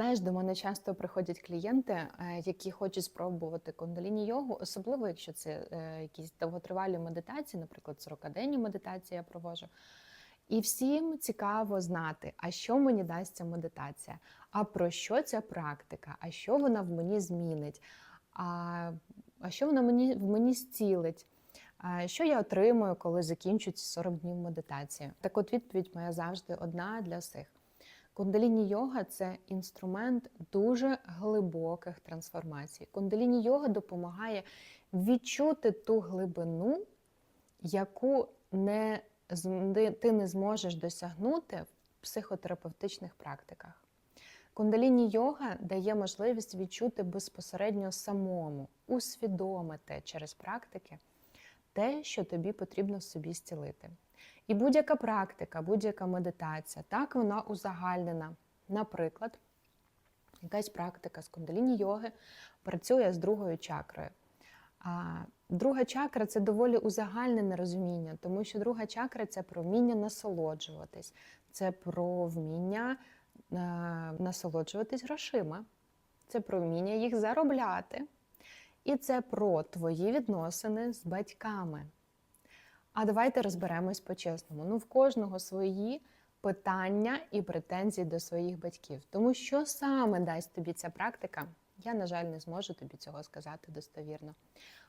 Знаєш, до мене часто приходять клієнти, е, які хочуть спробувати кундаліні йогу, особливо якщо це е, якісь довготривалі медитації, наприклад, 40-денні медитації я проводжу. І всім цікаво знати, а що мені дасть ця медитація, а про що ця практика, а що вона в мені змінить, а, а що вона мені, в мені зцілить. А Що я отримую, коли закінчу ці 40 днів медитації? Так от відповідь моя завжди одна для всіх. Кундаліні йога це інструмент дуже глибоких трансформацій. Кундаліні йога допомагає відчути ту глибину, яку не, ти не зможеш досягнути в психотерапевтичних практиках. Кундаліні йога дає можливість відчути безпосередньо самому, усвідомити через практики те, що тобі потрібно собі зцілити. І будь-яка практика, будь-яка медитація, так вона узагальнена. Наприклад, якась практика з кундаліні йоги працює з другою чакрою. Друга чакра це доволі узагальнене розуміння, тому що друга чакра це про вміння насолоджуватись, це про вміння е, насолоджуватись грошима, це про вміння їх заробляти, і це про твої відносини з батьками. А давайте розберемось по-чесному. Ну, в кожного свої питання і претензії до своїх батьків. Тому що саме дасть тобі ця практика, я, на жаль, не зможу тобі цього сказати достовірно.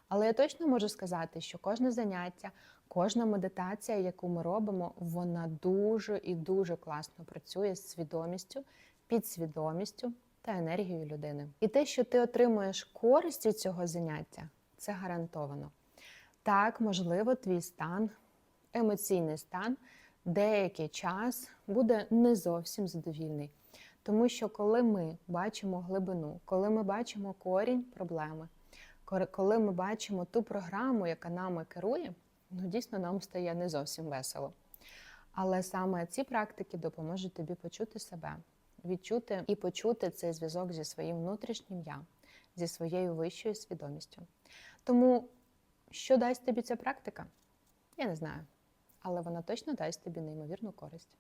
Але я точно можу сказати, що кожне заняття, кожна медитація, яку ми робимо, вона дуже і дуже класно працює з свідомістю, підсвідомістю та енергією людини. І те, що ти отримуєш користь від цього заняття, це гарантовано. Так, можливо, твій стан, емоційний стан деякий час буде не зовсім задовільний. Тому що коли ми бачимо глибину, коли ми бачимо корінь проблеми, коли ми бачимо ту програму, яка нами керує, ну дійсно нам стає не зовсім весело. Але саме ці практики допоможуть тобі почути себе, відчути і почути цей зв'язок зі своїм внутрішнім я, зі своєю вищою свідомістю. Тому що дасть тобі ця практика? Я не знаю. Але вона точно дасть тобі неймовірну користь.